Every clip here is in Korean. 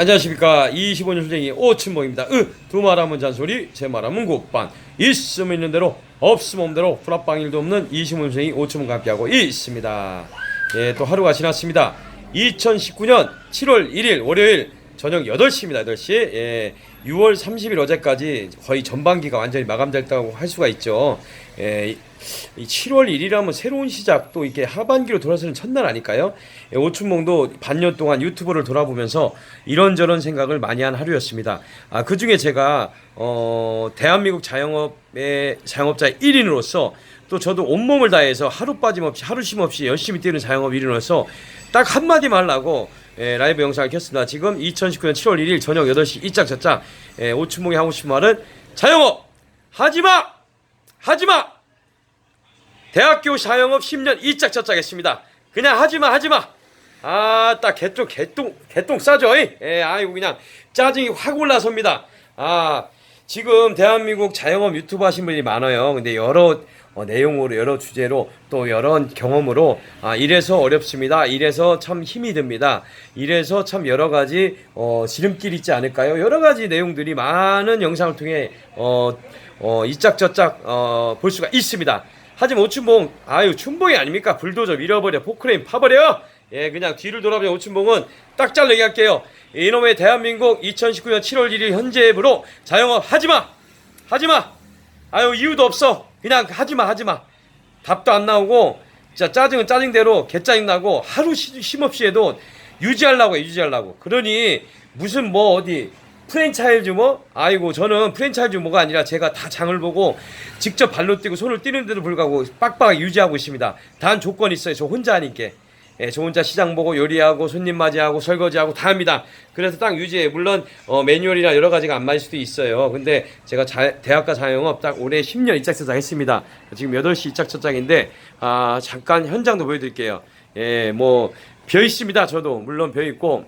안녕하십니까. 25년 수쟁이 오춘봉입니다. 으, 두 말하면 잔소리 제 말하면 곡반. 있으면 있는 대로 없으면 없는 대로 프라빵일도 없는 25년 수쟁이 오춘봉과 함께하고 있습니다. 예, 또 하루가 지났습니다. 2019년 7월 1일 월요일 저녁 8시입니다 8시 예, 6월 30일 어제까지 거의 전반기가 완전히 마감됐다고 할 수가 있죠 예, 이 7월 1일이라면 새로운 시작 또 이렇게 하반기로 돌아서는 첫날 아닐까요? 예, 오춘봉도 반년 동안 유튜브를 돌아보면서 이런저런 생각을 많이 한 하루였습니다. 아, 그 중에 제가 어, 대한민국 자영업의 자영업자 1인으로서 또 저도 온몸을 다해서 하루 빠짐없이 하루 쉼 없이 열심히 뛰는 자영업 1인으로서 딱 한마디만 하려고 예, 라이브 영상을 켰습니다. 지금 2019년 7월 1일 저녁 8시 이짝 저짝 예, 오춘봉이 하고 싶은 말은 자영업 하지마 하지마 대학교 자영업 10년 이짝 저짝 했습니다. 그냥 하지마 하지마. 아 딱 개똥 개똥 개똥 싸죠. 이? 예, 아이고 그냥 짜증이 확 올라섭니다. 아 지금 대한민국 자영업 유튜브 하신 분이 많아요. 근데 여러 어, 내용으로 여러 주제로 또 여러 경험으로 아 이래서 어렵습니다. 이래서 참 힘이 듭니다. 이래서 참 여러 가지 어, 지름길 있지 않을까요? 여러 가지 내용들이 많은 영상을 통해 어, 어, 이짝저짝 어, 볼 수가 있습니다. 하지만 오춘봉 아유 춘봉이 아닙니까 불도저 밀어버려 포크레인 파버려 예 그냥 뒤를 돌아보면 오춘봉은 딱 잘라 얘기할게요 이놈의 대한민국 2019년 7월 1일 현재부로 자영업 하지마 하지마 아유 이유도 없어 그냥 하지마 하지마. 답도 안 나오고 진짜 짜증은 짜증대로 개짜증 나고 하루 쉬- 쉼 없이 해도 유지하려고 해, 유지하려고. 그러니 무슨 뭐 어디 프랜차이즈 뭐? 아이고 저는 프랜차이즈 뭐가 아니라 제가 다 장을 보고 직접 발로 뛰고 손을 뛰는데도 불구하고 빡빡하게 유지하고 있습니다. 단 조건이 있어요. 저 혼자 하니까 예, 저 혼자 시장 보고 요리하고 손님 맞이하고 설거지하고 다 합니다. 그래서 딱 유지해. 물론 어, 매뉴얼이나 여러 가지가 안 맞을 수도 있어요. 근데 제가 자, 대학가 자영업 딱 올해 10년 입작처장 했습니다. 지금 8시 입작처장인데 아, 잠깐 현장도 보여드릴게요. 예, 뭐 비어 있습니다. 저도 물론 비어 있고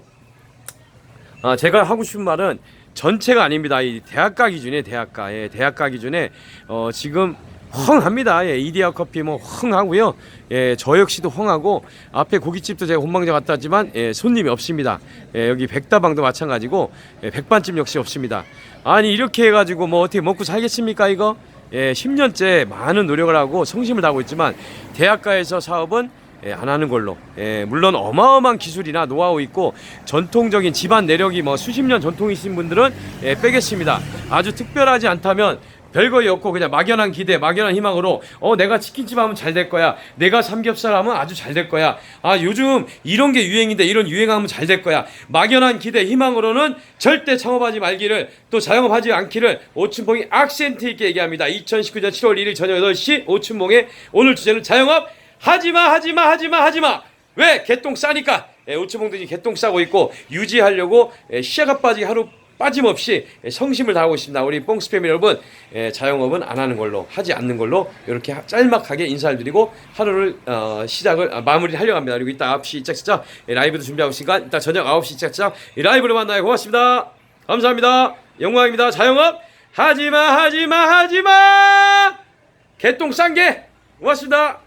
아, 제가 하고 싶은 말은 전체가 아닙니다. 이 대학가 기준에 대학가, 예, 대학가 기준에 어, 지금 헝합니다. 예, 이디야 커피 뭐 헝하고요. 예, 저 역시도 헝하고 앞에 고깃집도 제가 혼방자 갔다 왔지만 예, 손님이 없습니다. 예, 여기 백다방도 마찬가지고 예, 백반집 역시 없습니다. 아니 이렇게 해가지고 뭐 어떻게 먹고 살겠습니까 이거? 예, 10년째 많은 노력을 하고 성심을 다하고 있지만 대학가에서 사업은 예, 안 하는 걸로. 예, 물론 어마어마한 기술이나 노하우 있고 전통적인 집안 내력이 뭐 수십 년 전통이신 분들은 예, 빼겠습니다. 아주 특별하지 않다면 별거이 없고 그냥 막연한 기대, 막연한 희망으로 어 내가 치킨집 하면 잘 될 거야. 내가 삼겹살 하면 아주 잘 될 거야. 아 요즘 이런 게 유행인데 이런 유행하면 잘 될 거야. 막연한 기대, 희망으로는 절대 창업하지 말기를 또 자영업하지 않기를 오춘봉이 악센트 있게 얘기합니다. 2019년 7월 1일 저녁 8시 오춘봉의 오늘 주제는 자영업 하지마 하지마 하지마 하지마 왜 개똥 싸니까 예, 오춘봉들이 개똥 싸고 있고 유지하려고 예, 시야가 빠지게 하루 빠짐없이 예, 성심을 다하고 있습니다. 우리 뽕스 패밀리 여러분 예, 자영업은 안 하는 걸로 하지 않는 걸로 이렇게 하- 짤막하게 인사를 드리고 하루를 어, 시작을 아, 마무리를 하려고 합니다. 그리고 이따 9시 시작시작 예, 라이브도 준비하고 있으니까 이따 저녁 9시 시작시작 예, 라이브로 만나요. 고맙습니다. 감사합니다. 영광입니다. 자영업 하지마 하지마 하지마 개똥 싼게 고맙습니다.